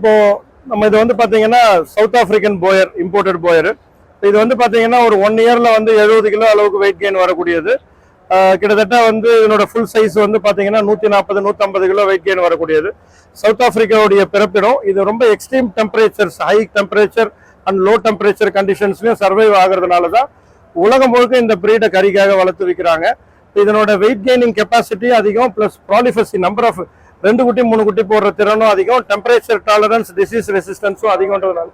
இப்போ நம்ம இது வந்து பாத்தீங்கன்னா south African Boer imported Boer இது வந்து பாத்தீங்கன்னா ஒரு ஒன் இயர்ல வந்து எழுபது கிலோ அளவுக்கு வெயிட் கெயின் வரக்கூடியது. கிட்டத்தட்ட வந்து இதனோட ஃபுல் சைஸ் வந்து பாத்தீங்கன்னா நூத்தி நாற்பது நூத்தம்பது கிலோ வெயிட் கெயின் வரக்கூடியது. சவுத் ஆப்பிரிக்காவுடைய பிறப்பிடம் இது ரொம்ப extreme temperatures high temperature and low temperature கண்டிஷன்ஸ்லயும் survive ஆகுறதுனால தான் உலகம் முழுக்க இந்த பிரீடை கறிக்காக வளர்த்து வைக்கிறாங்க. இதனோட வெயிட் கெய்னிங் கெப்பாசிட்டி அதிகம் பிளஸ் ப்ராலிஃபஸி நம்பர் ஆஃப் ரெண்டு குட்டி மூணு குட்டி போடுற திறனும் அதிகம். டெம்பரேச்சர் டாலரன்ஸ் டிசீஸ் ரெசிஸ்டன்ஸும் அதிகம்ன்றதுனால.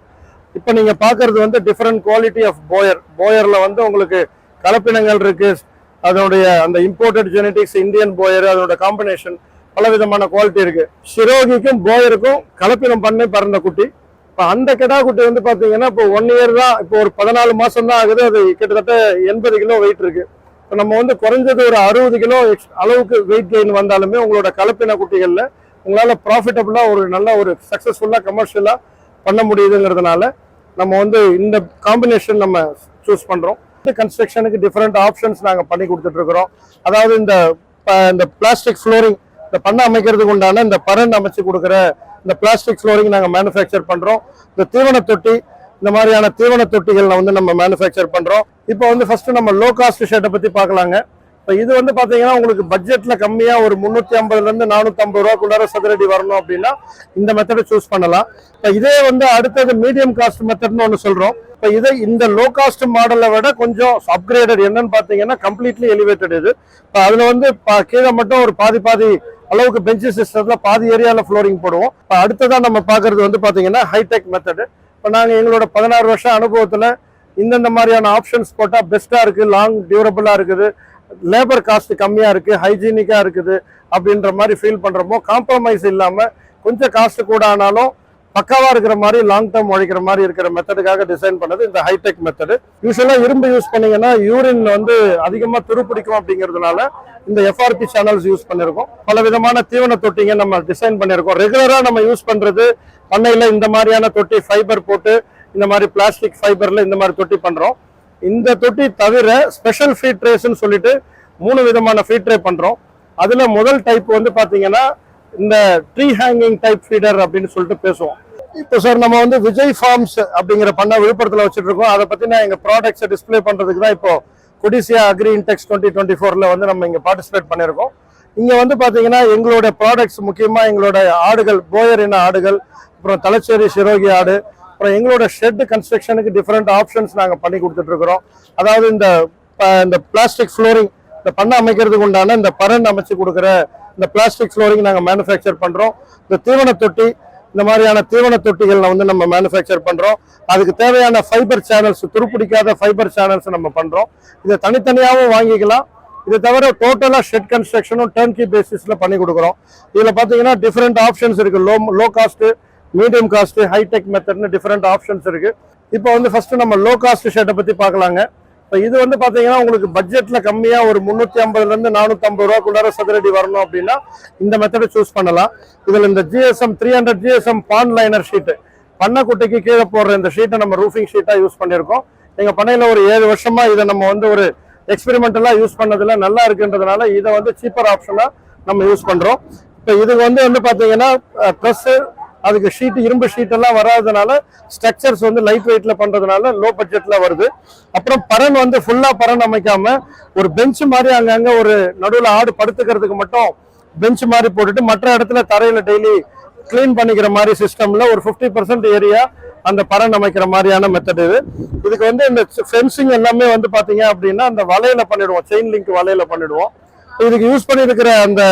இப்போ நீங்கள் பார்க்குறது வந்து டிஃப்ரெண்ட் குவாலிட்டி ஆஃப் போயர் போயரில் வந்து உங்களுக்கு கலப்பினங்கள் இருக்குது அதனுடைய அந்த இம்போர்ட்டட் ஜெனடிக்ஸ் இந்தியன் போயர் அதனோட காம்பினேஷன் பல விதமான குவாலிட்டி இருக்குது சிரோகிக்கும் போயருக்கும் கலப்பினம் பண்ணி பறந்த குட்டி. இப்போ அந்த கெடா குட்டி வந்து பார்த்தீங்கன்னா இப்போ ஒன் இயர் தான் இப்போ ஒரு பதினாலு மாதம் தான் ஆகுது. அது கிட்டத்தட்ட எண்பது கிலோ வெயிட் இருக்குது இப்போ நம்ம வந்து குறைஞ்சது ஒரு அறுபது கிலோ அளவுக்கு வெயிட் கெயின் வந்தாலுமே உங்களோட கலப்பின குட்டிகளில் உங்களால் ப்ராஃபிட்டபுளாக ஒரு நல்ல ஒரு சக்ஸஸ்ஃபுல்லாக கமர்ஷியலாக பண்ண முடியுதுங்கிறதுனால நம்ம வந்து இந்த காம்பினேஷன் நம்ம சூஸ் பண்ணுறோம் இந்த கன்ஸ்ட்ரக்ஷனுக்கு டிஃப்ரெண்ட் ஆப்ஷன்ஸ் நாங்கள் பண்ணி கொடுத்துட்ருக்குறோம். அதாவது இந்த ப- இந்த பிளாஸ்டிக் ஃப்ளோரிங் இந்த பண்ண அமைக்கிறதுக்கு உண்டான இந்த பரன் அமைச்சு கொடுக்குற இந்த பிளாஸ்டிக் ஃப்ளோரிங் நாங்கள் மேனுஃபேக்சர் பண்ணுறோம் இந்த தீவன தொட்டி இந்த மாதிரியான தீவன தொட்டிகள் வந்து நம்ம மேனுஃபேக்சர் பண்றோம். இப்போ வந்து ஃபர்ஸ்ட் நம்ம லோ காஸ்ட் ஷர்ட்டை பத்தி பார்க்கலாங்க. இப்போ இது வந்து பார்த்தீங்கன்னா உங்களுக்கு பட்ஜெட்ல கம்மியா ஒரு முந்நூத்தி ஐம்பதுல இருந்து நானூத்தி ஐம்பது ரூபாக்குள்ளார சதுரடி வரணும் அப்படின்னா இந்த மெத்தடை சூஸ் பண்ணலாம். இப்போ இதே வந்து அடுத்தது மீடியம் காஸ்ட் மெத்தட்னு ஒன்று சொல்றோம். இப்போ இதை இந்த லோ காஸ்ட் மாடலை விட கொஞ்சம் அப்கிரேடட் என்னன்னு பார்த்தீங்கன்னா கம்ப்ளீட்லி எலிவேட்டட் இது. இப்போ அதுல வந்து பா- கீழே மட்டும் ஒரு பாதி பாதி அளவுக்கு பெஞ்சு சிஸ்டத்தில் பாதி ஏரியாவில் ஃப்ளோரிங் போடுவோம். இப்போ அடுத்ததா நம்ம பார்க்கறது வந்து பார்த்தீங்கன்னா ஹைடெக் மெத்தடு இப்போ நாங்கள் எங்களோட பதினாறு வருஷம் அனுபவத்தில் இந்தந்த மாதிரியான ஆப்ஷன்ஸ் போட்டால் பெஸ்ட்டாக இருக்குது லாங் டியூரபிளாக இருக்குது லேபர் காஸ்ட் கம்மியாக இருக்குது ஹைஜீனிக்காக இருக்குது அப்படின்ற மாதிரி ஃபீல் பண்ணுறப்போ காம்ப்ரமைஸ் இல்லாமல் கொஞ்சம் காஸ்ட் கூட ஆனாலும் பக்காவா இருக்கிற மாதிரி லாங் டேர்ம் உழைக்கிற மாதிரி இருக்கிற மெத்தடுக்காக டிசைன் பண்ணது இந்த ஹைடெக் மெத்தடு யூஸ்வலா இரும்பு யூஸ் பண்ணீங்கன்னா யூரின் வந்து அதிகமா துருப்பிடிக்கும் அப்படிங்கிறதுனால இந்த எஃப்ஆர்பி சேனல்ஸ் யூஸ் பண்ணிருக்கோம். பல விதமான தீவன தொட்டிங்க நம்ம டிசைன் பண்ணிருக்கோம். ரெகுலரா நம்ம யூஸ் பண்றது பண்ணையில இந்த மாதிரியான தொட்டி ஃபைபர் போட்டு இந்த மாதிரி பிளாஸ்டிக் ஃபைபர்ல இந்த மாதிரி தொட்டி பண்றோம். இந்த தொட்டி தவிர ஸ்பெஷல் ஃபீட் ட்ரேஸ்ன்னு சொல்லிட்டு மூணு விதமான ஃபீட் ட்ரே பண்றோம். அதுல முதல் டைப் வந்து பாத்தீங்கன்னா இந்த ட்ரீ ஹேங்கிங் டைப் ஃபீடர் அப்படின்னு சொல்லிட்டு பேசுவோம். இப்போ சார் நம்ம வந்து விஜய் ஃபார்ம்ஸ் அப்படிங்கிற பண்ண விழுப்புரத்தில் வச்சுட்டு இருக்கோம் அதை பற்றி நான் எங்கள் ப்ராடக்ட்ஸை டிஸ்ப்ளே பண்ணுறதுக்கு தான் இப்போ Codissia agri Intex twenty twenty ஃபோரில் வந்து நம்ம இங்கே பார்ட்டிசிபேட் பண்ணியிருக்கோம். இங்கே வந்து பார்த்தீங்கன்னா எங்களோட ப்ராடக்ட்ஸ் முக்கியமாக எங்களோட ஆடுகள் போயர் இன ஆடுகள் அப்புறம் தலைச்சேரி சிரோகி ஆடு அப்புறம் எங்களோட ஷெட் கன்ஸ்ட்ரக்ஷனுக்கு டிஃப்ரெண்ட் ஆப்ஷன்ஸ் நாங்கள் பண்ணி கொடுத்துட்ருக்குறோம் அதாவது இந்த இந்த பிளாஸ்டிக் ஃப்ளோரிங் இந்த பண்ண அமைக்கிறதுக்கு உண்டான இந்த பரன் அமைச்சு கொடுக்குற இந்த பிளாஸ்டிக் ஃப்ளோரிங் நாங்கள் மேனுஃபேக்சர் பண்ணுறோம் இந்த தீவன தொட்டி இந்த மாதிரியான தீவன தொட்டிகளை வந்து நம்ம மேனுஃபேக்சர் பண்ணுறோம் அதுக்கு தேவையான ஃபைபர் சேனல்ஸ் துருப்பிடிக்காத ஃபைபர் சேனல்ஸ் நம்ம பண்ணுறோம் இதை தனித்தனியாகவும் வாங்கிக்கலாம். இதை தவிர டோட்டலாக ஷெட் கன்ஸ்ட்ரக்ஷனும் டேர்ன்கி பேசிஸில் பண்ணி கொடுக்குறோம். இதில் பார்த்தீங்கன்னா டிஃப்ரெண்ட் ஆப்ஷன்ஸ் இருக்குது low low cost medium cost hitech மெத்தட்னு different options இருக்குது இப்போ வந்து ஃபஸ்ட்டு நம்ம லோ காஸ்ட் ஷெட்டை பற்றி பார்க்கலாங்க. இப்போ இது வந்து பார்த்தீங்கன்னா உங்களுக்கு பட்ஜெட்டில் கம்மியாக ஒரு முந்நூற்றி ஐம்பதுலேருந்து நானூற்றம்பது ரூபாக்குள்ளார சதுரடி வரணும் அப்படின்னா இந்த மெத்தடை சூஸ் பண்ணலாம். இதில் இந்த GSM three hundred GSM pond liner sheet பண்ணக்குட்டைக்கு கீழே போடுற இந்த ஷீட்டை நம்ம ரூஃபிங் ஷீட்டாக யூஸ் பண்ணியிருக்கோம். எங்கள் பண்ணையில் ஒரு ஏழு வருஷமாக இதை நம்ம வந்து ஒரு எக்ஸ்பெரிமெண்டலாக யூஸ் பண்ணதில் நல்லா இருக்குன்றதுனால இதை வந்து சீப்பர் ஆப்ஷனாக நம்ம யூஸ் பண்ணுறோம் இப்போ இது வந்து வந்து பார்த்தீங்கன்னா ப்ரெஸ்ஸு அதுக்கு ஷீட் இரும்பு ஷீட் எல்லாம் வராதனால ஸ்ட்ரக்சர்ஸ் வந்து லைட் வெயிட்ல பண்றதுனால லோ பட்ஜெட்ல வருது. அப்புறம் பரன் வந்து ஃபுல்லா பரன் அமைக்காம ஒரு பெஞ்ச் மாதிரி அங்கங்க ஒரு நடுவில் ஆடு படுத்துக்கிறதுக்கு மட்டும் பெஞ்ச் மாதிரி போட்டுட்டு மற்ற இடத்துல தரையில டெய்லி க்ளீன் பண்ணிக்கிற மாதிரி சிஸ்டம்ல ஒரு 50% பர்சன்ட் ஏரியா அந்த பரன் அமைக்கிற மாதிரியான மெத்தட் இது. இதுக்கு வந்து இந்த ஃபென்சிங் எல்லாமே வந்து பாத்தீங்க அப்படின்னா அந்த வலையில பண்ணிடுவோம். செயின் லிங்க் வலையில பண்ணிடுவோம். இதுக்கு யூஸ் பண்ணியிருக்கிற அந்த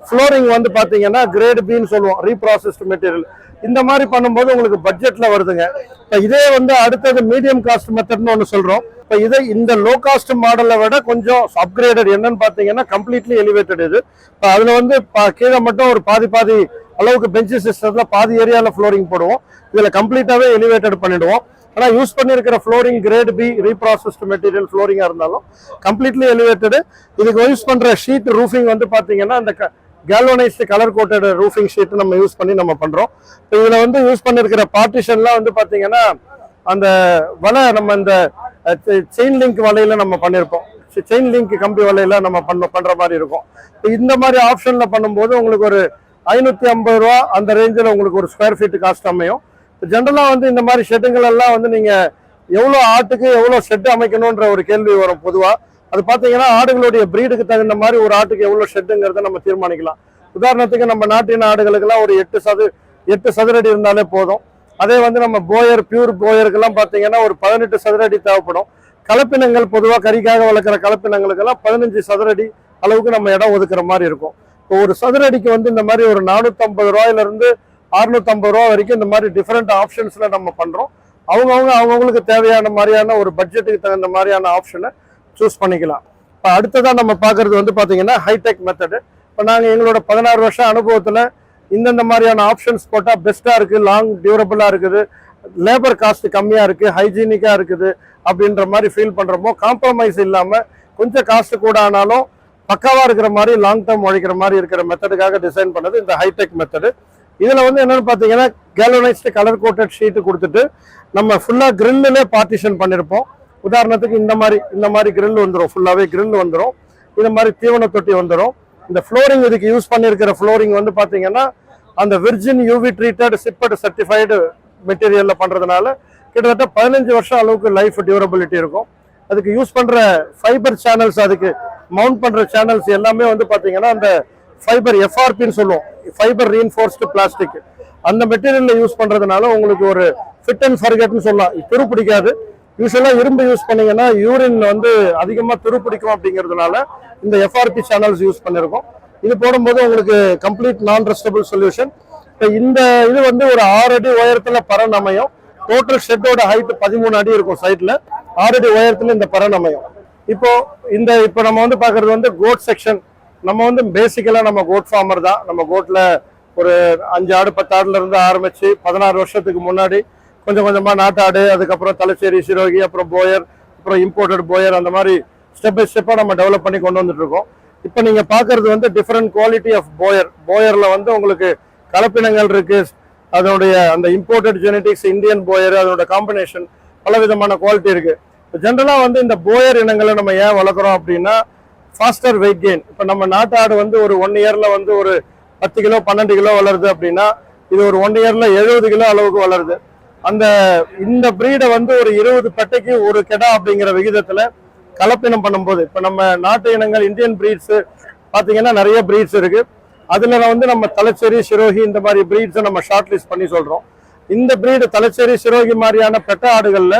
ஃப்ளோரிங் வந்து பார்த்தீங்கன்னா கிரேட் பின்னு சொல்லுவோம் ரீப்ராசஸ்டு மெட்டீரியல் இந்த மாதிரி பண்ணும்போது உங்களுக்கு பட்ஜெட்டில் வருதுங்க. இப்போ இதே வந்து அடுத்தது மீடியம் காஸ்ட் மெத்தட்னு ஒன்று சொல்கிறோம் இப்போ இதை இந்த லோ காஸ்ட் மாடலை விட கொஞ்சம் அப்கிரேடட் என்னன்னு பார்த்தீங்கன்னா கம்ப்ளீட்லி எலிவேட்டட் இது. இப்போ அதில் வந்து பா- கீழே மட்டும் ஒரு பாதி பாதி அளவுக்கு பெஞ்சு சிஸ்டத்தில் பாதி ஏரியாவில் ஃப்ளோரிங் போடுவோம். இதில் கம்ப்ளீட்டாகவே எலிவேட்டட் பண்ணிவிடுவோம் ஆனால் யூஸ் பண்ணியிருக்கிற flooring grade B reprocessed material ஃப்ளோரிங்காக இருந்தாலும் கம்ப்ளீட்லி எலிவேட்டடு இதுக்கு யூஸ் பண்ணுற ஷீட் ரூஃபிங் வந்து பார்த்தீங்கன்னா அந்த galvanised colour coated roofing sheet நம்ம யூஸ் பண்ணி நம்ம பண்ணுறோம் இப்போ இதில் வந்து யூஸ் பண்ணிருக்கிற பார்ட்டிஷன்லாம் வந்து பார்த்தீங்கன்னா அந்த வலை நம்ம இந்த செயின் லிங்க் வலையில நம்ம பண்ணியிருப்போம் செயின் லிங்க் கம்பி வலையில நம்ம பண்ண பண்ணுற மாதிரி இருக்கும். இப்போ இந்த மாதிரி ஆப்ஷனில் பண்ணும்போது உங்களுக்கு ஒரு ஐநூற்றி ஐம்பது ரூபா அந்த ரேஞ்சில் உங்களுக்கு ஒரு ஸ்கொயர் ஃபீட் காஸ்ட் அமையும். இப்போ ஜென்ரலாக வந்து இந்த மாதிரி ஷெட்டுங்கள் எல்லாம் வந்து நீங்கள் எவ்வளோ ஆட்டுக்கு எவ்வளோ ஷெட் அமைக்கணுன்ற ஒரு கேள்வி வரும் பொதுவாக அது பார்த்தீங்கன்னா ஆடுகளுடைய பிரீடுக்கு தகுந்த மாதிரி ஒரு ஆட்டுக்கு எவ்வளோ ஷெட்டுங்கிறத நம்ம தீர்மானிக்கலாம். உதாரணத்துக்கு நம்ம நாட்டின ஆடுகளுக்கெல்லாம் ஒரு எட்டு சது எட்டு சதுரடி இருந்தாலே போதும். அதே வந்து நம்ம போயர் பியூர் போயருக்கெல்லாம் பார்த்தீங்கன்னா ஒரு பதினெட்டு சதுரடி தேவைப்படும். கலப்பினங்கள் பொதுவாக கறிக்காக வளர்க்குற கலப்பினங்களுக்கெல்லாம் பதினஞ்சு சதுரடி அளவுக்கு நம்ம இடம் ஒதுக்குற மாதிரி இருக்கும். இப்போ ஒரு சதுரடிக்கு வந்து இந்த மாதிரி ஒரு நானூற்றம்பது ரூபாயிலிருந்து அறுநூற்றம்பது ரூபா வரைக்கும் இந்த மாதிரி டிஃப்ரெண்ட் ஆப்ஷன்ஸில் நம்ம பண்ணுறோம் அவங்கவுங்க அவங்கவுங்களுக்கு தேவையான மாதிரியான ஒரு பட்ஜெட்டுக்கு தகுந்த மாதிரியான ஆப்ஷனை சூஸ் பண்ணிக்கலாம். இப்போ அடுத்ததாக நம்ம பார்க்கறது வந்து பார்த்தீங்கன்னா ஹைடெக் மெத்தடு இப்போ நாங்கள் எங்களோட பதினாறு வருஷம் அனுபவத்தில் இந்தந்த மாதிரியான ஆப்ஷன்ஸ் போட்டால் பெஸ்ட்டாக இருக்குது லாங் டியூரபிளாக இருக்குது லேபர் காஸ்ட் கம்மியாக இருக்குது ஹைஜீனிக்காக இருக்குது அப்படின்ற மாதிரி ஃபீல் பண்ணுறப்போ காம்ப்ரமைஸ் இல்லாமல் கொஞ்சம் காஸ்ட் கூட ஆனாலும் பக்காவாக இருக்கிற மாதிரி லாங் டேர்ம் உழைக்கிற மாதிரி இருக்கிற மெத்தடுக்காக டிசைன் பண்ணது இந்த ஹைடெக் மெத்தடு இதில் வந்து என்னென்னு பார்த்தீங்கன்னா கேலனைஸ்டு கலர் கோட்டட் ஷீட்டு கொடுத்துட்டு நம்ம ஃபுல்லாக கிரில்லே பார்ட்டிஷன் பண்ணியிருப்போம் உதாரணத்துக்கு இந்த மாதிரி இந்த மாதிரி கிரில் வந்துடும் ஃபுல்லாகவே கிரில் வந்துடும் இந்த மாதிரி தீவன தொட்டி வந்துடும் இந்த ஃப்ளோரிங் இதுக்கு யூஸ் பண்ணியிருக்கிற ஃப்ளோரிங் வந்து பார்த்தீங்கன்னா அந்த virgin UV treated chipped certified மெட்டீரியலில் பண்ணுறதுனால கிட்டத்தட்ட பதினஞ்சு வருஷம் அளவுக்கு லைஃப் டியூரபிலிட்டி இருக்கும். அதுக்கு யூஸ் பண்ணுற ஃபைபர் சேனல்ஸ் அதுக்கு மவுண்ட் பண்ணுற சேனல்ஸ் எல்லாமே வந்து பார்த்தீங்கன்னா அந்த ஃபைபர் எஃப்ஆர்பின்னு சொல்லுவோம். ஃபைபர் ரீன்ஃபோர்ஸ்டு பிளாஸ்டிக் அந்த மெட்டீரியலில் யூஸ் பண்ணுறதுனால உங்களுக்கு ஒரு ஃபிட் அண்ட் ஃபர்கெட்னு சொல்லலாம். துரு பிடிக்காது யூஸ்வலாக இரும்பு யூஸ் பண்ணீங்கன்னா யூரின் வந்து அதிகமாக துரு பிடிக்கும் அப்படிங்கிறதுனால இந்த எஃப்ஆர்பி சேனல்ஸ் யூஸ் பண்ணியிருக்கோம் இது போடும்போது உங்களுக்கு கம்ப்ளீட் நான் ரெஸ்டபிள் சொல்யூஷன் இப்போ இந்த இது வந்து ஒரு ஆறு அடி உயரத்தில் பரன் அமையும். டோட்டல் ஷெட்டோட ஹைட் பதிமூணு அடி இருக்கும் சைட்டில் ஆறு அடி உயரத்தில் இந்த பரன் அமையும். இப்போ இந்த இப்போ நம்ம வந்து பார்க்குறது வந்து கோட் செக்ஷன் நம்ம வந்து பேசிக்கலாக நம்ம கோட் ஃபார்மர் தான். நம்ம கோட்டில் ஒரு அஞ்சு ஆடு பத்து ஆடுல இருந்து ஆரம்பிச்சு பதினாறு வருஷத்துக்கு முன்னாடி கொஞ்சம் கொஞ்சமாக நாட்டாடு அதுக்கப்புறம் தலைச்சேரி சிரோகி அப்புறம் போயர் அப்புறம் இம்போர்ட்டட் போயர் அந்த மாதிரி ஸ்டெப் பை ஸ்டெப்பாக நம்ம டெவலப் பண்ணி கொண்டு வந்துட்டு இருக்கோம். இப்போ நீங்கள் பார்க்குறது வந்து டிஃப்ரெண்ட் குவாலிட்டி ஆஃப் போயர் போயரில் வந்து உங்களுக்கு கலப்பினங்கள் இருக்கு. அதனுடைய அந்த இம்போர்ட்டட் ஜெனட்டிக்ஸ் இந்தியன் போயர் அதனோட காம்பினேஷன் பல விதமான குவாலிட்டி இருக்கு ஜென்ரலாக வந்து இந்த போயர் இனங்களை நம்ம ஏன் வளர்க்குறோம் அப்படின்னா ஃபாஸ்டர் வெயிட் கெயின் இப்போ நம்ம நாட்டு ஆடு வந்து ஒரு ஒன் இயர்ல வந்து ஒரு பத்து கிலோ பன்னெண்டு கிலோ வளருது அப்படின்னா இது ஒரு ஒன் இயர்ல எழுபது கிலோ அளவுக்கு வளருது. அந்த இந்த பிரீடை வந்து ஒரு இருபது பெட்டைக்கு ஒரு கெடா அப்படிங்கிற விகிதத்துல கலப்பினம் பண்ணும்போது இப்போ நம்ம நாட்டு இனங்கள் இந்தியன் பிரீட்ஸ் பார்த்தீங்கன்னா நிறைய பிரீட்ஸ் இருக்கு. அதில் வந்து நம்ம தலைச்சேரி சிரோகி இந்த மாதிரி பிரீட்ஸை நம்ம ஷார்ட் லிஸ்ட் பண்ணி சொல்கிறோம் இந்த பிரீடு தலைச்சேரி சிரோகி மாதிரியான பெட்ட ஆடுகளில்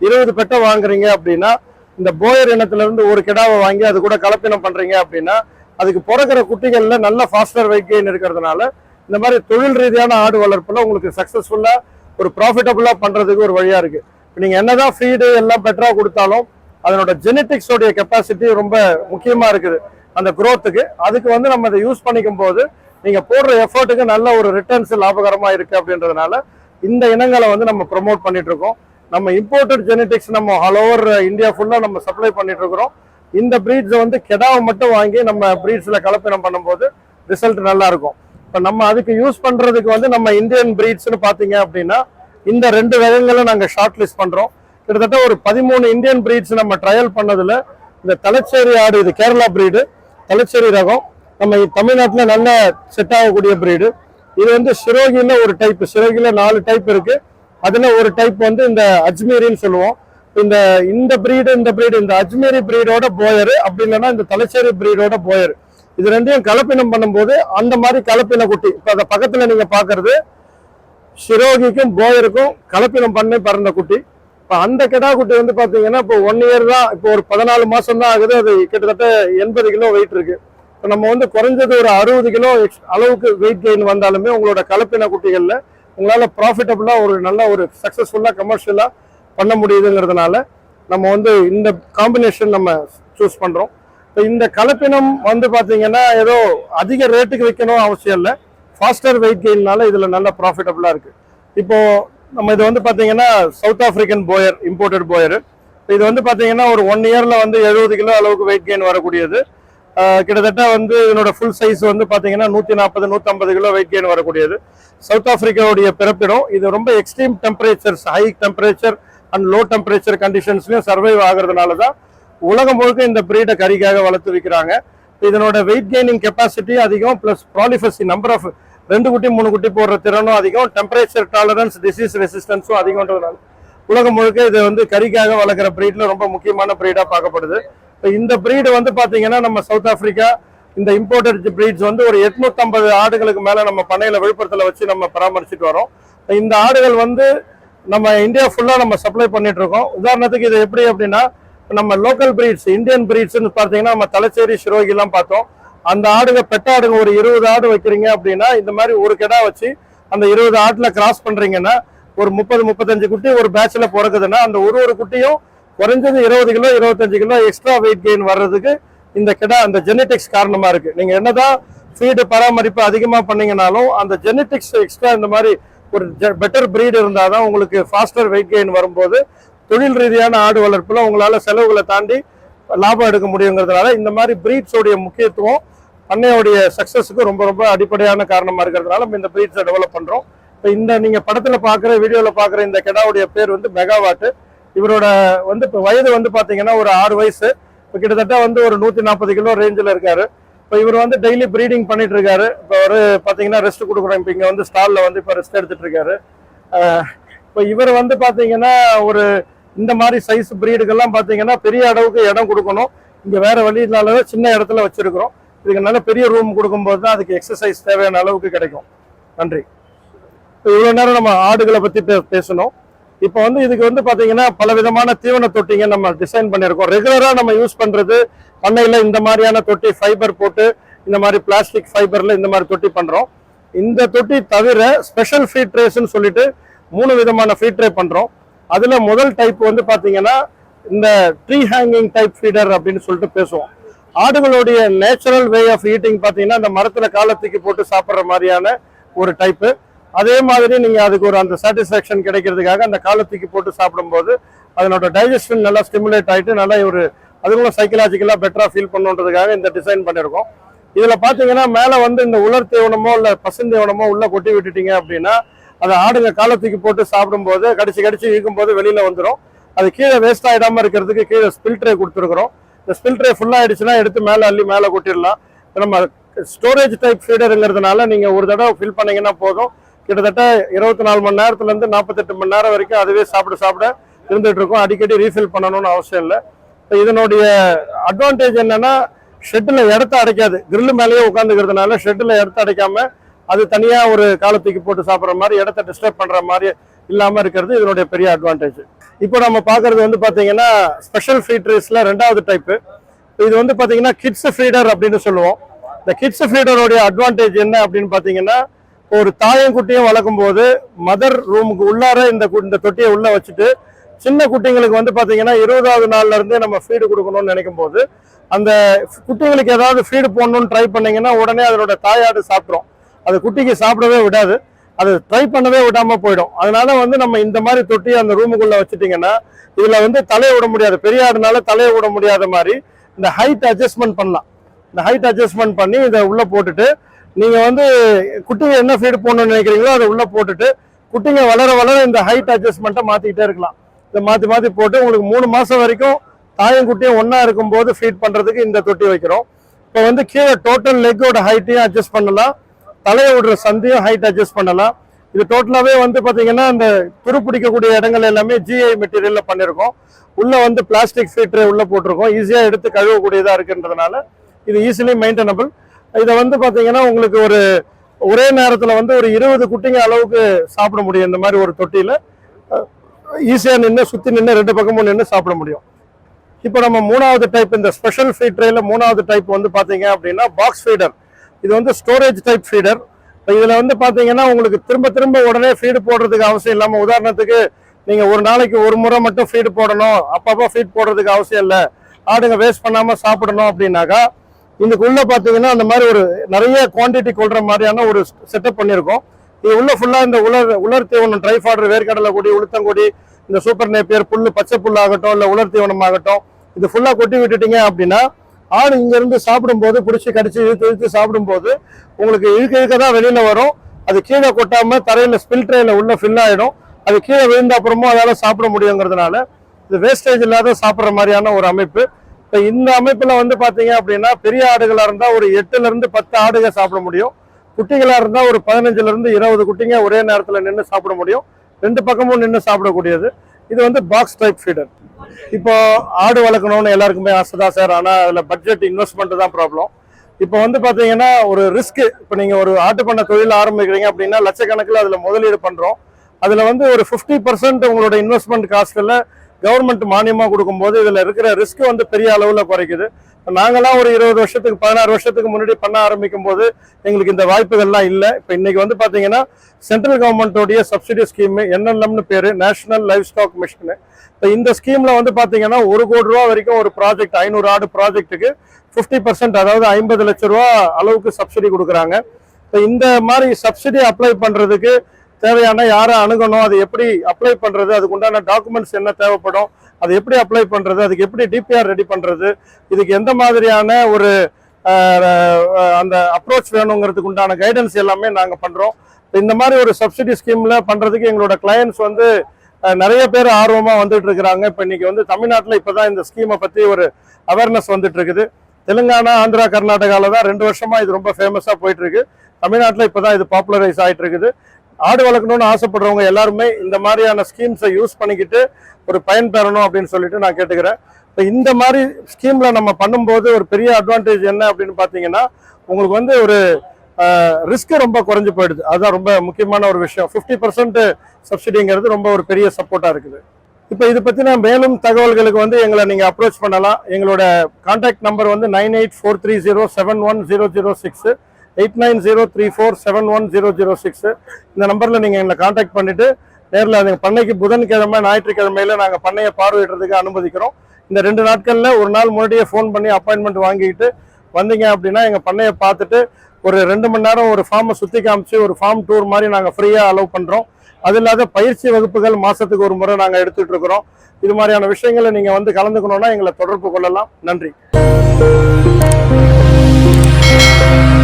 இருபது பெட்டை வாங்குறீங்க அப்படின்னா இந்த போயர் இனத்துலேருந்து ஒரு கிடாவை வாங்கி அது கூட கலப்பினம் பண்ணுறீங்க அப்படின்னா அதுக்கு பிறக்கிற குட்டிகளில் நல்ல ஃபாஸ்டர் வெயிட் இருக்கிறதுனால இந்த மாதிரி தொழில் ரீதியான ஆடு வளர்ப்பில் உங்களுக்கு சக்ஸஸ்ஃபுல்லாக ஒரு ப்ராஃபிட்டபுளாக பண்ணுறதுக்கு ஒரு வழியாக இருக்குது நீங்கள் நீங்க என்னதான் ஃபீடு எல்லாம் பெட்டராக கொடுத்தாலும் அதனோட ஜெனட்டிக்ஸோடைய கெப்பாசிட்டி ரொம்ப முக்கியமாக இருக்குது. அந்த குரோத்துக்கு அதுக்கு வந்து நம்ம இதை யூஸ் பண்ணிக்கும் போது நீங்கள் போடுற எஃபர்ட்டுக்கு நல்ல ஒரு ரிட்டர்ன்ஸ் லாபகரமாக இருக்குது அப்படின்றதுனால இந்த இனங்களை வந்து நம்ம ப்ரொமோட் பண்ணிட்டு இருக்கோம். நம்ம இம்போர்ட்டட் ஜெனட்டிக்ஸ் நம்ம ஆல் ஓவர் இந்தியா ஃபுல்லாக நம்ம சப்ளை பண்ணிட்டு இருக்கிறோம். இந்த பிரீட்ஸை வந்து கெடாவை மட்டும் வாங்கி நம்ம பிரீட்ஸில் கலப்பினம் பண்ணும்போது ரிசல்ட் நல்லா இருக்கும். இப்போ நம்ம அதுக்கு யூஸ் பண்ணுறதுக்கு வந்து நம்ம இந்தியன் பிரீட்ஸ்னு பார்த்தீங்க அப்படின்னா இந்த ரெண்டு வகைகளை நாங்கள் ஷார்ட் லிஸ்ட் பண்ணுறோம் கிட்டத்தட்ட ஒரு பதிமூணு இந்தியன் பிரீட்ஸ் நம்ம ட்ரையல் பண்ணதில் இந்த தலைச்சேரி ஆடு இது கேரளா பிரீடு தலைச்சேரி ரகம் நம்ம தமிழ்நாட்டில் நல்ல செட் ஆகக்கூடிய பிரீடு இது வந்து சிரோகியில் ஒரு டைப் சிரோகில நாலு டைப் இருக்குது அதில் ஒரு டைப் வந்து இந்த அஜ்மீரின்னு சொல்லுவோம். இந்த இந்த பிரீடு இந்த பிரீடு இந்த அஜ்மீரி பிரீடோட போயர் அப்படி இல்லைன்னா இந்த தலைச்சேரி பிரீடோட போயர் இது ரெண்டையும் கலப்பினம் பண்ணும்போது அந்த மாதிரி கலப்பின குட்டி இப்போ அந்த பக்கத்தில் நீங்கள் பாக்குறது சிரோகிக்கும் போயருக்கும் கலப்பினம் பண்ணி பிறந்த குட்டி. இப்போ அந்த கிடா குட்டி வந்து பார்த்தீங்கன்னா இப்போ ஒன் இயர் தான் இப்போ ஒரு பதினாலு மாதம் தான் ஆகுது அது கிட்டத்தட்ட எண்பது கிலோ வெயிட் இருக்கு. இப்போ நம்ம வந்து குறைஞ்சது ஒரு அறுபது கிலோ அளவுக்கு வெயிட் கெயின் வந்தாலுமே உங்களோட கலப்பின குட்டிகளில் உங்களால் ப்ராஃபிட்டபுளாக ஒரு நல்ல ஒரு சக்ஸஸ்ஃபுல்லாக கமர்ஷியலாக பண்ண முடியுதுங்கிறதுனால நம்ம வந்து இந்த காம்பினேஷன் நம்ம சூஸ் பண்ணுறோம் இப்போ இந்த கலப்பினம் வந்து பார்த்தீங்கன்னா ஏதோ அதிக ரேட்டுக்கு விற்கணும் அவசியம் இல்லை. ஃபாஸ்டர் வெயிட் கெயின்னால இதில் நல்ல ப்ராஃபிட்டபுளாக இருக்கு. இப்போ நம்ம இது வந்து பார்த்தீங்கன்னா south African Boer imported Boer இது வந்து பார்த்தீங்கன்னா ஒரு ஒன் இயரில் வந்து எழுபது கிலோ அளவுக்கு வெயிட் கெயின் வரக்கூடியது. கிட்டத்தட்ட வந்து இதனோட ஃபுல் சைஸ் வந்து பார்த்தீங்கன்னா நூற்றி நாற்பது நூற்றம்பது கிலோ வெயிட் கெயின் வரக்கூடியது. சவுத் ஆப்பிரிக்காவுடைய பிறப்பிடம் இது ரொம்ப extreme temperatures high temperature and low temperature கண்டிஷன்ஸ்லையும் survive ஆகுறதுனால தான் உலகம் முழுக்க இந்த பிரீடை கறிக்காக வளர்த்து விற்கிறாங்க இதனோட வெயிட் கெய்னிங் கெப்பாசிட்டி அதிகம் ப்ளஸ் ப்ராலிஃபஸி நம்பர் ஆஃப் ரெண்டு குட்டி மூணு குட்டி போடுற திறனும் அதிகம் டெம்பரேச்சர் டாலரன்ஸ் டிசீஸ் ரெசிஸ்டன்ஸும் அதிகம்ன்றதுனால. உலகம் முழுக்க இது வந்து கறிக்காக வளர்க்குற பிரீட்ல ரொம்ப முக்கியமான ப்ரீடாக பார்க்கப்படுது. இப்போ இந்த பிரீடு வந்து பார்த்தீங்கன்னா நம்ம சவுத் ஆஃப்ரிக்கா இந்த இம்போர்ட்டட் பிரீட்ஸ் வந்து ஒரு 850 ஆடுகளுக்கு மேலே நம்ம பண்ணையில விழுப்புரத்தில் வச்சு நம்ம பராமரிச்சுட்டு வரோம். இந்த ஆடுகள் வந்து நம்ம இந்தியா ஃபுல்லாக நம்ம சப்ளை பண்ணிட்டு இருக்கோம். உதாரணத்துக்கு இது எப்படி அப்படின்னா நம்ம லோக்கல் பிரீட்ஸ் இந்தியன் பிரீட்ஸ்னு பார்த்தீங்கன்னா நம்ம தலைச்சேரி சிரோகி பார்த்தோம். அந்த ஆடுங்க பெட்டாடுங்க ஒரு இருபது ஆடு வைக்கிறீங்க அப்படின்னா இந்த மாதிரி ஒரு கிடா வச்சு அந்த இருபது ஆட்டில் கிராஸ் பண்ணுறீங்கன்னா ஒரு முப்பது முப்பத்தஞ்சு குட்டி ஒரு பேட்சில் பிறக்குதுன்னா அந்த ஒரு ஒரு குட்டியும் குறைஞ்சது இருபது கிலோ இருபத்தஞ்சு கிலோ எக்ஸ்ட்ரா வெயிட் கெயின் வர்றதுக்கு இந்த கிடா அந்த ஜெனட்டிக்ஸ் காரணமாக இருக்குது நீங்கள் என்னதான் ஃபீடு பராமரிப்பு அதிகமாக பண்ணீங்கனாலும் அந்த ஜெனட்டிக்ஸ் எக்ஸ்ட்ரா இந்த மாதிரி ஒரு பெட்டர் ப்ரீடு இருந்தால் தான் உங்களுக்கு ஃபாஸ்டர் வெயிட் கெயின் வரும்போது தொழில் ரீதியான ஆடு வளர்ப்பில் உங்களால் செலவுகளை தாண்டி லாபம் எடுக்க முடியுங்கிறதுனால இந்த மாதிரி பிரீட்ஸோடைய முக்கியத்துவம் பண்ணையோடைய சக்ஸஸுக்கு ரொம்ப ரொம்ப அடிப்படையான காரணமாக இருக்கிறதுனால நம்ம இந்த பிரீட்ஸை டெவலப் பண்ணுறோம் இப்போ இந்த நீங்கள் படத்தில் பார்க்குற வீடியோவில் பார்க்குற இந்த கெடாவுடைய பேர் வந்து மெகாவாட்டு. இவரோட வந்து இப்போ வயது வந்து பார்த்தீங்கன்னா ஒரு ஆறு வயசு. இப்போ கிட்டத்தட்ட வந்து ஒரு நூற்றி நாற்பது கிலோ ரேஞ்சில் இருக்கார். இப்போ இவர் வந்து டெய்லி ப்ரீடிங் பண்ணிட்டு இருக்காரு. இப்போ ஒரு பார்த்தீங்கன்னா ரெஸ்ட் கொடுக்குறோம். இப்போ இங்கே வந்து ஸ்டாலில் வந்து இப்போ ரெஸ்ட் எடுத்துட்டு இருக்காரு. இப்போ இவர் வந்து பார்த்தீங்கன்னா ஒரு இந்த மாதிரி சைஸ் பிரீடுக்கெல்லாம் பார்த்தீங்கன்னா பெரிய அளவுக்கு இடம் கொடுக்கணும். இங்கே வேற வழி இல்லாத சின்ன இடத்துல வச்சிருக்கிறோம். இதுக்கு நல்ல பெரிய ரூம் கொடுக்கும்போது தான் அதுக்கு எக்ஸசைஸ் தேவையான அளவுக்கு கிடைக்கும். நன்றி. இப்போ இவ்வளோ நேரம் நம்ம ஆடுகளை பற்றி பே- பேசணும். இப்போ வந்து இதுக்கு வந்து பார்த்தீங்கன்னா பல விதமான தீவன தொட்டிங்க நம்ம டிசைன் பண்ணியிருக்கோம். ரெகுலராக நம்ம யூஸ் பண்ணுறது பண்ணையில் இந்த மாதிரியான தொட்டி ஃபைபர் போட்டு இந்த மாதிரி பிளாஸ்டிக் ஃபைபரில் இந்த மாதிரி தொட்டி பண்ணுறோம் இந்த தொட்டி தவிர ஸ்பெஷல் ஃபீட் ட்ரேஸ்ன்னு சொல்லிட்டு மூணு விதமான ஃபீட் ட்ரே பண்ணுறோம் அதுல முதல் டைப் வந்து பாத்தீங்கன்னா இந்த ட்ரீ ஹேங்கிங் டைப் ஃபீடர் அப்படின்னு சொல்லிட்டு பேசுவோம். ஆடுகளுடைய நேச்சுரல் வே ஆஃப் ஈட்டிங் பார்த்தீங்கன்னா அந்த மரத்தில் காலத்துக்கு போட்டு சாப்பிட்ற மாதிரியான ஒரு டைப்பு அதே மாதிரி நீங்கள் அதுக்கு ஒரு அந்த சாட்டிஸ்ஃபேக்ஷன் கிடைக்கிறதுக்காக அந்த காலத்துக்கு போட்டு சாப்பிடும்போது அதனோட டைஜஷன் நல்லா ஸ்டிமுலேட் ஆகிட்டு நல்லா ஒரு அதுவும் சைக்கலாஜிக்கலாக பெட்டராக ஃபீல் பண்ணுன்றதுக்காக இந்த டிசைன் பண்ணியிருக்கோம் இதில் பார்த்தீங்கன்னா மேலே வந்து இந்த உலர் தீவனமோ இல்லை பசுந்தீவனமோ உள்ளே கொட்டி விட்டுட்டீங்க அப்படின்னா அதை ஆடுங்க காலத்துக்கு போட்டு சாப்பிடும்போது கடிச்சு கடிச்சு இழுக்கும் போது வெளியில வந்துடும் அது கீழே வேஸ்ட் ஆகிடாம இருக்கிறதுக்கு கீழே ஸ்பில் ட்ரே கொடுத்துருக்குறோம். இந்த ஸ்பில் ட்ரே ஃபுல்லா ஆயிடுச்சுன்னா எடுத்து மேல அள்ளி மேல கொட்டிடலாம். நம்ம ஸ்டோரேஜ் டைப் ஃபீடருங்கிறதுனால நீங்க ஒரு தடவை ஃபில் பண்ணீங்கன்னா போதும். கிட்டத்தட்ட இருபத்தி நாலு மணி நேரத்துல இருந்து நாற்பத்தெட்டு மணி நேரம் வரைக்கும் அதுவே சாப்பிட சாப்பிட இருந்துட்டு இருக்கும். அடிக்கடி ரீஃபில் பண்ணணும்னு அவசியம் இல்லை. இதனுடைய அட்வான்டேஜ் என்னன்னா ஷெட்டில் இடத்த அடைக்காது. கிரில் மேலேயே உட்காந்துக்கிறதுனால ஷெட்டில் இடத்த அடைக்காமல் அது தனியாக ஒரு காலத்துக்கு போட்டு சாப்பிட்ற மாதிரி இடத்த டிஸ்டர்ப் பண்ணுற மாதிரி இல்லாமல் இருக்கிறது இதனுடைய பெரிய அட்வான்டேஜ் இப்போ நம்ம பார்க்கறது வந்து பார்த்தீங்கன்னா ஸ்பெஷல் ஃபீட் ரேஸ்ல ரெண்டாவது டைப்பு இது வந்து பார்த்தீங்கன்னா கிட்ஸ் ஃபீடர் அப்படின்னு சொல்லுவோம். இந்த கிட்ஸ் ஃபீடருடைய அட்வான்டேஜ் என்ன அப்படின்னு பார்த்தீங்கன்னா ஒரு தாயும் குட்டியும் வளர்க்கும் போது மதர் ரூமுக்கு உள்ளார இந்த கு- இந்த தொட்டியை உள்ளே வச்சுட்டு சின்ன குட்டிங்களுக்கு வந்து பார்த்தீங்கன்னா இருபதாவது நாள்லேருந்தே நம்ம ஃபீடு கொடுக்கணும்னு நினைக்கும் போது அந்த குட்டிங்களுக்கு ஏதாவது ஃபீடு போடணும்னு ட்ரை பண்ணீங்கன்னா உடனே அதனோட தாயாடு சாப்பிட்றோம் அது குட்டிக்கு சாப்பிடவே விடாது. அது ட்ரை பண்ணவே விடாம போயிடும். அதனால வந்து நம்ம இந்த மாதிரி தொட்டி அந்த ரூமுக்குள்ள வச்சுட்டீங்கன்னா இதுல வந்து தலையை விட முடியாது. பெரியாடுனால தலையை விட முடியாத மாதிரி இந்த ஹைட் அட்ஜஸ்ட்மெண்ட் பண்ணலாம். இந்த ஹைட் அட்ஜஸ்ட்மெண்ட் பண்ணி இதை உள்ள போட்டுட்டு நீங்க வந்து குட்டிங்க என்ன ஃபீடு போடணும்னு நினைக்கிறீங்களோ அதை உள்ள போட்டுட்டு குட்டிங்க வளர வளர இந்த ஹைட் அட்ஜஸ்ட்மெண்ட்டை மாத்திக்கிட்டே இருக்கலாம். இதை மாத்தி மாத்தி போட்டு உங்களுக்கு மூணு மாசம் வரைக்கும் தாயும் குட்டியும் ஒன்னா இருக்கும்போது ஃபீட் பண்றதுக்கு இந்த தொட்டி வைக்கிறோம். இப்போ வந்து கீழே டோட்டல் லெக்கோட ஹைட்டையும் அட்ஜஸ்ட் பண்ணலாம். தலையை விடுற சந்தையும் ஹைட் அட்ஜஸ்ட் பண்ணலாம். இது டோட்டலாகவே வந்து பார்த்தீங்கன்னா இந்த துருப்பிடிக்கக்கூடிய இடங்கள் எல்லாமே ஜிஐ மெட்டீரியலில் பண்ணியிருக்கோம் உள்ளே வந்து பிளாஸ்டிக் ஃபீட்ரு உள்ளே போட்டிருக்கோம். ஈஸியாக எடுத்து கழுவக்கூடியதாக இருக்குன்றதுனால இது ஈஸிலி மெயின்டெனபிள் இதை வந்து பார்த்தீங்கன்னா உங்களுக்கு ஒரு ஒரே நேரத்தில் வந்து ஒரு இருபது குட்டிங்க அளவுக்கு சாப்பிட முடியும். இந்த மாதிரி ஒரு தொட்டியில். ஈஸியாக நின்று சுற்றி நின்று ரெண்டு பக்கமும் நின்று சாப்பிட முடியும். இப்போ நம்ம மூணாவது டைப் இந்த ஸ்பெஷல் ஃபீட் ட்ரேயில் மூணாவது டைப் வந்து பார்த்தீங்க அப்படின்னா பாக்ஸ் ஃபீடர் இது வந்து ஸ்டோரேஜ் டைப் ஃபீடர் இப்போ இதில் வந்து பார்த்தீங்கன்னா உங்களுக்கு திரும்ப திரும்ப உடனே ஃபீடு போடுறதுக்கு அவசியம் இல்லாமல் உதாரணத்துக்கு நீங்கள் ஒரு நாளைக்கு ஒரு முறை மட்டும் ஃபீடு போடணும். அப்பப்போ ஃபீட் போடுறதுக்கு அவசியம் இல்லை. ஆடுங்க வேஸ்ட் பண்ணாமல் சாப்பிடணும் அப்படின்னாக்கா இதுக்குள்ளே பார்த்தீங்கன்னா அந்த மாதிரி ஒரு நிறைய குவான்டிட்டி கொள்கிற மாதிரியான ஒரு செட்டப் பண்ணியிருக்கோம் இது உள்ள ஃபுல்லாக இந்த உலர் உலர் தீவனம் ட்ரை ஃபாடர் வேர்க்கடலை கொடி உளுத்தங்கொடி இந்த சூப்பர் நேப்பியர் புல் பச்சை புல் ஆகட்டும் இல்லை உலர் தீவனம் ஆகட்டும் இது ஃபுல்லாக கொட்டி விட்டுட்டீங்க அப்படின்னா ஆடு இங்கேருந்து சாப்பிடும்போது பிடிச்சி கடிச்சு இழுத்து இழுத்து சாப்பிடும்போது உங்களுக்கு இழுக்க இழுக்க தான் வெளியில் வரும். அது கீழே கொட்டாமல் தரையில் ஸ்பில் ட்ரேயில் உள்ளே ஃபில் ஆகிடும் அது கீழே விழுந்த அப்புறமும் அதால் சாப்பிட முடியுங்கிறதுனால இது வேஸ்டேஜ் இல்லாத சாப்பிட்ற மாதிரியான ஒரு அமைப்பு. இப்போ இந்த அமைப்பில் வந்து பார்த்தீங்க அப்படின்னா பெரிய ஆடுகளாக இருந்தால் ஒரு எட்டுலேருந்து பத்து ஆடுகள் சாப்பிட முடியும். குட்டிகளாக இருந்தால் ஒரு பதினஞ்சுலேருந்து இருபது குட்டிங்க ஒரே நேரத்தில் நின்று சாப்பிட முடியும். ரெண்டு பக்கமும் நின்று சாப்பிடக்கூடியது. இது வந்து பாக்ஸ் டைப் ஃபீடர் இப்போ ஆடு வளர்க்கணும்னு எல்லாருக்குமே ஆசை தான் சார். ஆனால் அதில் பட்ஜெட் இன்வெஸ்ட்மெண்ட் தான் ப்ராப்ளம் இப்போ வந்து பார்த்தீங்கன்னா ஒரு ரிஸ்க்கு இப்போ நீங்கள் ஒரு ஆட்டு பண்ண தொழில் ஆரம்பிக்கிறீங்க அப்படின்னா லட்சக்கணக்கில் அதில் முதலீடு பண்ணுறோம் அதில் வந்து ஒரு ஃபிஃப்டி பர்சன்ட் உங்களோட இன்வெஸ்ட்மெண்ட் காஸ்ட்டில் கவர்மெண்ட் மானியமாக கொடுக்கும்போது இதில் இருக்கிற ரிஸ்க் வந்து பெரிய அளவில் குறைக்குது. நாங்களாம் ஒரு இருபது வருஷத்துக்கு பதினாறு வருஷத்துக்கு முன்னாடி பண்ண ஆரம்பிக்கும் போது எங்களுக்கு இந்த வாய்ப்புகள்லாம் இல்லை. இப்போ இன்னைக்கு வந்து பார்த்தீங்கன்னா சென்ட்ரல் கவர்மெண்ட்டோடைய சப்சிடி ஸ்கீம் என்எல்எம்னு பேர் நேஷனல் லைஃப் ஸ்டாக் மிஷன் இப்போ இந்த ஸ்கீமில் வந்து பார்த்தீங்கன்னா ஒரு கோடி ரூபா வரைக்கும் ஒரு ப்ராஜெக்ட் ஐநூறு ஆடு ப்ராஜெக்ட்டுக்கு ஃபிஃப்டி பர்சன்ட் அதாவது ஐம்பது லட்ச ரூபா அளவுக்கு சப்சிடி கொடுக்குறாங்க. இப்போ இந்த மாதிரி சப்சிடி அப்ளை பண்ணுறதுக்கு தேவையான யாரை அணுகணும் அது எப்படி அப்ளை பண்ணுறது அதுக்கு உண்டான டாக்குமெண்ட்ஸ் என்ன தேவைப்படும் அது எப்படி அப்ளை பண்ணுறது அதுக்கு எப்படி டிபிஆர் ரெடி பண்ணுறது இதுக்கு எந்த மாதிரியான ஒரு அந்த அப்ரோச் வேணுங்கிறதுக்கு உண்டான கைடன்ஸ் எல்லாமே நாங்கள் பண்ணுறோம் இந்த மாதிரி ஒரு சப்சிடி ஸ்கீமில் பண்ணுறதுக்கு எங்களோட கிளையன்ஸ் வந்து நிறைய பேர் ஆர்வமாக வந்துட்டு இருக்கிறாங்க. இப்போ இன்னைக்கு வந்து தமிழ்நாட்டில் இப்போ தான் இந்த ஸ்கீமை பற்றி ஒரு அவேர்னஸ் வந்துட்டு இருக்குது. தெலுங்கானா ஆந்திரா கர்நாடகாவில் தான் ரெண்டு வருஷமாக இது ரொம்ப ஃபேமஸாக போயிட்டு இருக்கு. தமிழ்நாட்டில் இப்போ தான் இது பாப்புலரைஸ் ஆயிட்டு இருக்குது. ஆடு வளர்க்கணும்னு ஆசைப்படுறவங்க எல்லாருமே இந்த மாதிரியான ஸ்கீம்ஸை யூஸ் பண்ணிக்கிட்டு ஒரு பயன் பெறணும் அப்படின்னு சொல்லிட்டு நான் கேட்டுக்கிறேன். இப்போ இந்த மாதிரி ஸ்கீம்ல நம்ம பண்ணும்போது ஒரு பெரிய அட்வான்டேஜ் என்ன அப்படின்னு பார்த்தீங்கன்னா உங்களுக்கு வந்து ஒரு ரிஸ்க் ரொம்ப குறைஞ்சு போயிடுது. அதுதான் ரொம்ப முக்கியமான ஒரு விஷயம். ஃபிஃப்டி பர்சன்ட் சப்சிடிங்கிறது ரொம்ப ஒரு பெரிய சப்போர்ட்டாக இருக்குது. இப்போ இதை பற்றின மேலும் தகவல்களுக்கு வந்து எங்களை நீங்கள் அப்ரோச் பண்ணலாம். எங்களோட கான்டாக்ட் நம்பர் வந்து nine eight four three zero seven one zero zero six eight nine zero three four seven one zero zero six. இந்த நம்பரில் நீங்கள் எங்களை காண்டாக்ட் பண்ணிவிட்டு நேரில் அது பண்ணைக்கு புதன்கிழமை ஞாயிற்றுக்கிழமையில நாங்கள் பண்ணையை பார்வையிடுறதுக்கு அனுமதிக்கிறோம். இந்த ரெண்டு நாட்களில் ஒரு நாள் முன்னாடியே ஃபோன் பண்ணி அப்பாயின்மெண்ட் வாங்கிட்டு வந்தீங்க அப்படின்னா எங்கள் பண்ணையை பார்த்துட்டு ஒரு ரெண்டு மணி நேரம் ஒரு ஃபார்மை சுற்றி காமிச்சு ஒரு ஃபார்ம் டூர் மாதிரி நாங்கள் ஃப்ரீயாக அலோவ் பண்ணுறோம் அது இல்லாத பயிற்சி வகுப்புகள் மாதத்துக்கு ஒரு முறை நாங்கள் எடுத்துகிட்டு இருக்கிறோம். இது மாதிரியான விஷயங்களை நீங்கள் வந்து கலந்துக்கணும்னா எங்களை தொடர்பு கொள்ளலாம். நன்றி.